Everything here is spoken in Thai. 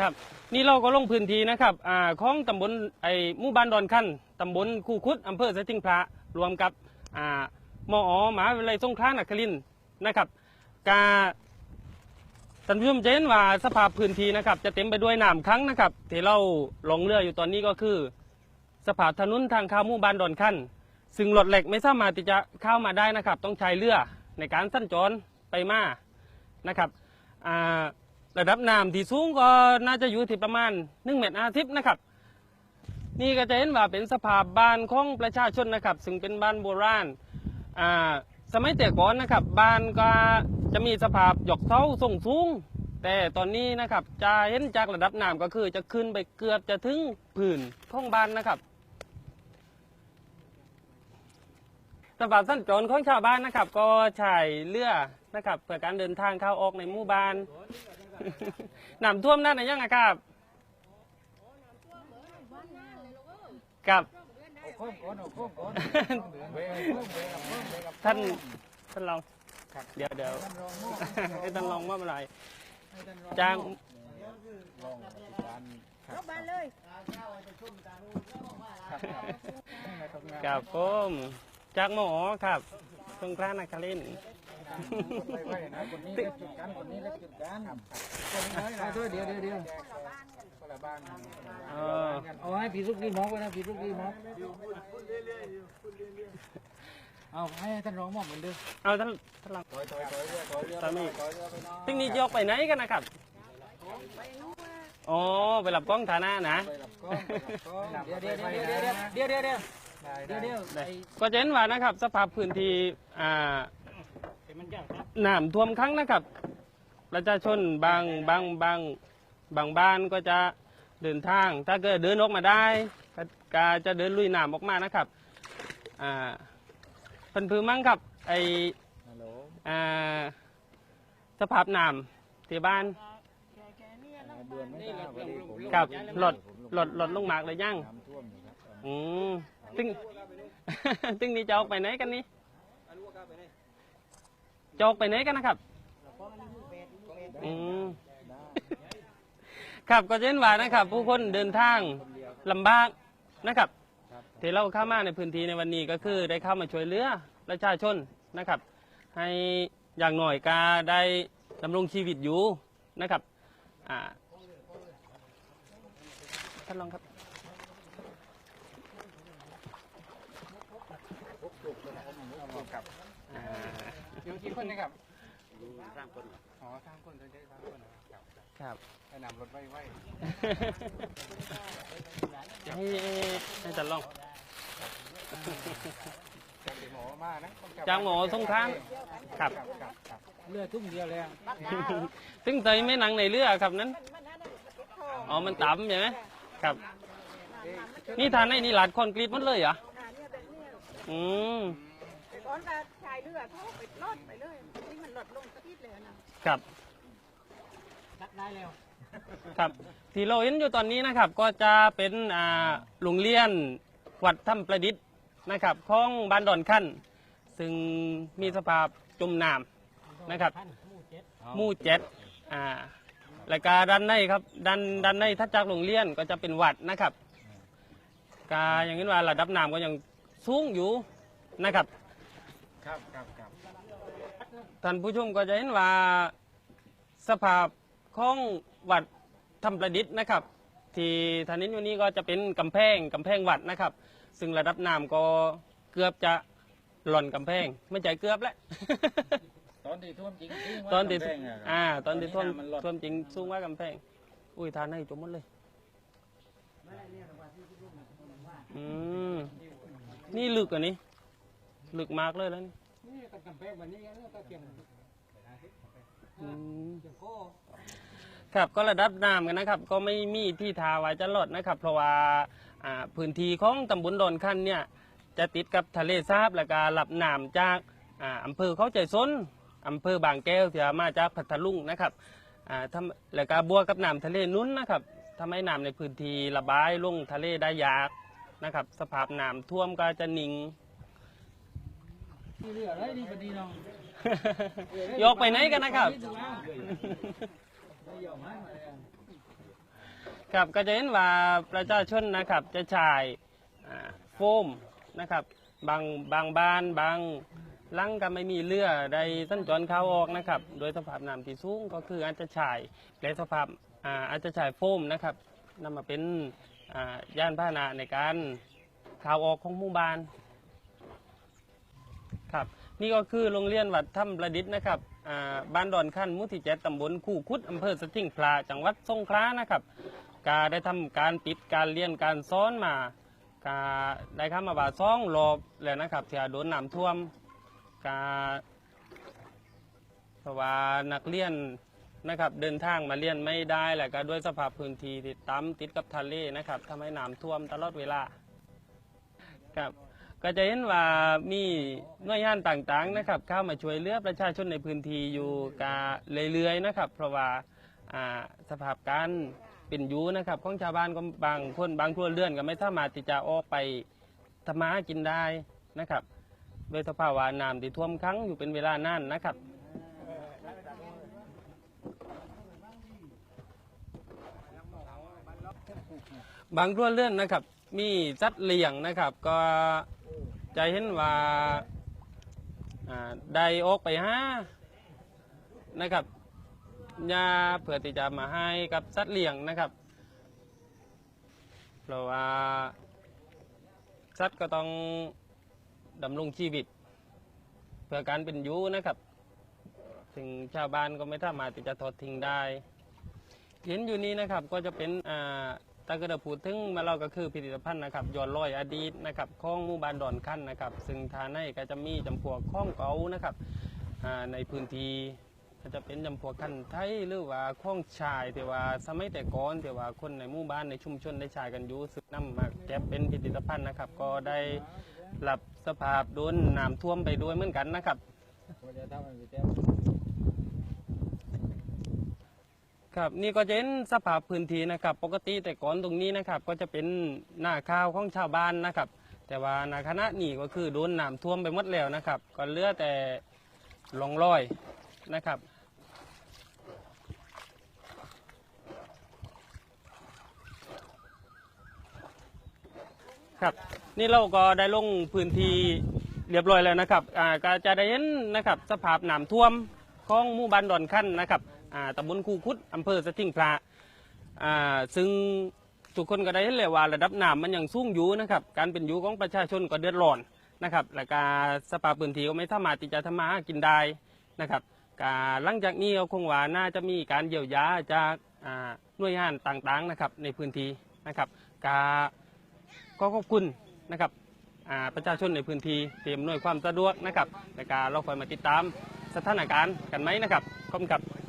ครับ นี่เราก็ลงพื้นที่นะครับอ่าของตำบลไอ้หมู่บ้านดอนคันตำบลคูคุดอำเภอสะทิงพระรวมกับอ่ามอหมหาวิทยาลัยสงขลานครินทร์นะครับกาท่านผู้ชมจะเห็นว่าสภาพพื้นที่นะครับ จะเต็มไปด้วยน้ำครั้งนะครับที่เราหลงเรืออยู่ตอนนี้ก็คือ สภาพถนนทางเข้าหมู่บ้านดอนคันซึ่งรถเหล็กไม่สามารถที่จะเข้ามาได้นะครับ ต้องใช้เรือในการสัญจรไปมานะครับอ่า ระดับน้ำที่สูงก็น่าจะอยู่ที่ประมาณ1เมตรอาทิตย์นะครับ นี่ก็จะเห็นว่าเป็นสภาพบ้านของประชาชนนะครับ ซึ่งเป็นบ้านโบราณอ่าสมัยแต่ก่อนนะครับบ้านก็จะมีสภาพหยกเสาส่งสูง แต่ตอนนี้นะครับจะเห็นจากระดับน้ำก็คือจะขึ้นไปเกือบจะถึงพื้นของบ้านนะครับสภาพสั้นจรของชาวบ้านนะครับ ก็ใช้เรือนะครับเพื่อการเดินทางเข้าออกในหมู่บ้าน น้ำท่วมนั่นน่ะยังไงครับกับท่านท่านรองเดี๋ยวเดี๋ยวให้ท่านรองว่าเมื่อไรจ้างกับผมจากหมอครับสงกรานต์นครินทร์ ไม่ไหวนะคนนี้เล็กจุดกันคนนี้เล็กจุดกันคนนี้น้อยนะด้วยเดี๋ยวเดี๋ยวเดี๋ยวคนละบ้านเออเอาให้พี่ลูกดีมอกไว้นะพี่ลูกดีมอกเอาให้ท่านรองมอบเหมือนเดิมเอาท่านท่านลองถอยถอยถอยเรือถอยเรือตอนนี้ถอยเรือไปน้อยซึ่งนี้จะออกไปไหนกันนะครับอ๋อไปรับกล้องฐานะนะไปหลับกล้องไปหลับกล้องเดี๋ยวเดี๋ยวเดี๋ยวเดี๋ยวเดี๋ยวเดี๋ยวเดี๋ยวเดี๋ยวเดี๋ยวได้ก็จะเห็นว่านะครับสภาพพื้นที่อ่า น้ำท่วมครั้งนะครับ ประชาชนบางบางบางบางบ้านก็จะเดินทาง ถ้าเกิดเดินออกมาได้ก็ก็จะเดินลุยน้ำออกมานะครับอ่าเพิ่นพื้นมั้งครับไอฮัลโหลอ่าสภาพน้ำที่บ้านเดือนไม่ทราบวันนี้ผมกับหลดหลดหลดลงมากเลยยัง น้ำท่วมอยู่ครับอืมตึง ตึงนี่จะออกไปไหนกันนี่ จอกไปไหนกันนะครับอืมครับก็เช่นว่านะครับ ผู้คนเดินทางลำบากนะครับที่เราเข้ามาในพื้นที่ในวันนี้ก็คือได้เข้ามาช่วยเหลือประชาชนนะครับ ให้อย่างหน่อยกาได้ดำรงชีวิตอยู่นะครับอ่าท่านรองครับ ครับ อยู่ที่คนนะครับสามคนอ๋อสามคนได้สามคนครับครับให้นำรถไว้ไว้ให้ให้ท่านรองจากหมอมานะจากหมอสงครามครับครับครับครับเลือดทุ่มเดียวเลยอะซึ่งเตยไม่นั่งในเรือครับนั้นอ๋อมันต่ำใช่ไหมครับ นี่ทานในนี่หลาดคอนกรีตหมันเลยเหรออ่าเนี่ยแบบเนี้ยอืมแต่ก่ อนก็ชายเรือเขาไปลดไปเลยนี่มันลดลงสักนิดเลยนะครับได้แล้วครับที่เราเห็นอยู่ตอนนี้นะครับก็จะเป็นอ่าโรงเรียนวัดถ้ำประดิษฐ์นะครับของบ้านดอนขั้น ซึ่งมีสภาพจมน้ำนะครับหมู่เจ็ดอ่าแล้วก็ด้านในครับด้านด้านในทัดจากโรงเรียนก็จะเป็นวัดนะครับกาอย่างนี้ว่าระดับน้ำก็ยังสูงอยู่นะครับ ครับครับครับท่านผู้ชมก็จะเห็นว่าสภาพของวัดทำประดิษฐ์นะครับ ที่ท่านนี้อยู่นี้ก็จะเป็นกำแพงกำแพงวัดนะครับ ซึ่งระดับน้ำก็เกือบจะหล่อนกำแพง ไม่ใจเกือบแล้ว ตอนที่ท่วมจริงๆว่าตอนที่กำแพงะครับอ่า ตอนที่ท่วมำมันลดท่วมจริงสูงว่ากำแพง อุ้ยทานให้จมหมดเลย อืม นี่ลึกอะนี่ ลึกมากเลยแล้วนี่นี่กำแพงวันนี้ก็ตะเกียงอืมเกียงโก้ครับก็ระดับน้ำกันนะครับก็ไม่มีที่ทาไว้จะลดนะครับ เพราะว่าอ่าพื้นที่ของตำบลดอนคันเนี่ยจะติดกับทะเลสาบและก็รับน้ำจากอ่าอำเภอเขาใจซนอำเภอบางแก้วที่มาจากพัทลุงนะครับอ่าทำแล้วก็บวกกับน้ำทะเลนุ้นนะครับทำให้น้ำในพื้นที่ระบายลงทะเลได้ยากนะครับ สภาพน้ำท่วมก็จะหนิงที่ เรือไรนี่พอดีน้องยกไปไหนกันนะครับ ครับก็จะเห็นว่าประชาชนนะครับจะจ่ายโฟมนะครับบางบางบ้านบางลังก็ไม่มีเรือใดสัญจรเข้าออกนะครับ โดยสภาพน้ำที่สูงก็คืออาจจะจ่ายและสภาพอาจจะจ่ายโฟมนะครับนำมาเป็นย่านพาหนะในการข้าวออกของหมู่บ้าน ครับ นี่ก็คือโรงเรียนวัดถ้ำประดิษฐ์นะครับอ่าบ้านดอนขั้นหมุทิเจ็ดตำบลคู่คุดอำเภอสติงพลาจังหวัดสงขลานะครับก็ได้ทำการปิดการเรียนการสอนมาก็ได้ข้ามาบาซ่องรอบแล้วนะครับที่โดนน้ำท่วมก็เพราะว่านักเรียนนะครับเดินทางมาเรียนไม่ได้แหละก็ด้วยสภาพพื้นที่ที่ต่ำติดกับทะเลนะครับทำให้น้ำท่วมตลอดเวลาครับ ก็จะเห็นว่ามีหน่วยงานต่างๆนะครับเข้ามาช่วยเหลือประชาชนในพื้นที่อยู่กาเรื่อยๆนะครับ เพราะว่าอ่าสภาพการเป็นอยูนะครับของชาวบ้านก็บางคนบางครัวเรือนก็ไม่สามารถที่จะออกไปทำมาหากินได้นะครับโดยสภาวะน้ำที่ท่วมขังอยู่เป็นเวลานานนะครับ บางครัวเรือนนะครับ มีสัตว์เลี้ยงนะครับ ก็ จะเห็นว่าได้ออกไปหานะครับยาเพื่อที่จะมาให้กับสัตว์เลี้ยงนะครับ เพราะว่าสัตว์ก็ต้องดำรงชีวิต เพื่อการเป็นอยู่นะครับ ถึงชาวบ้านก็ไม่สามารถที่จะทอดทิ้งได้ เห็นอยู่นี้นะครับก็จะเป็นอ่า ตากระพูดถึงมาเราก็คือผลิตภัณฑ์นะครับย้อนรอยอดีตนะครับของหมู่บ้านดอนขั้นนะครับ ซึ่งทานในก็จะมีจำพวกข้องเก่านะครับในพื้นที่ก็จะเป็นจำพวกคันไทยหรือว่าข้องชายแต่ว่าสมัยแต่ก่อนแต่ว่าคนในหมู่บ้านในชุมชนได้ใช้กันอยู่ซึกน้ำมาแก็บเป็นผลิตภัณฑ์นะครับ ก็ได้รับสภาพโดนน้ำท่วมไปด้วยเหมือนกันนะครับ พอจะทำให้พี่แต้ว ครับนี่ก็จะเห็นสภาพพื้นที่นะครับ ปกติแต่ก่อนตรงนี้นะครับ ก็จะเป็นหน้าข้าวของชาวบ้านนะครับ แต่ว่าในคณะนี้ก็คือโดนน้ำท่วมไปหมดแล้วนะครับ ก็เหลือแต่หลองรอยนะครับครับนี่เราก็ได้ลงพื้นที่เรียบร้อยแล้วนะครับอ่าก็จะได้เห็นนะครับสภาพน้ำท่วมของหมู่บ้านดอนขั้นนะครับ ตำบลคูคุดอำเภอสติงพระซึ่งทุกคนก็ได้เห็นเลยว่าระดับน้ำมันยังสูงอยู่นะครับ การเป็นอยู่ของประชาชนก็เดือดร้อนนะครับและก็สภาพื้นที่ก็ไม่สามารถที่จะทำมาหากินได้นะครับก็หลังจากนี้เราคงว่าน่าจะมีการเยียวยาจากหน่วยงานต่างๆนะครับในพื้นที่นะครับกาก็ขอบคุณนะครับประชาชนในพื้นที่เตรียมหน่วยความสะดวกนะครับในการเราคอยมาติดตามสถานการณ์กันไหมนะครับขอบคุณครับ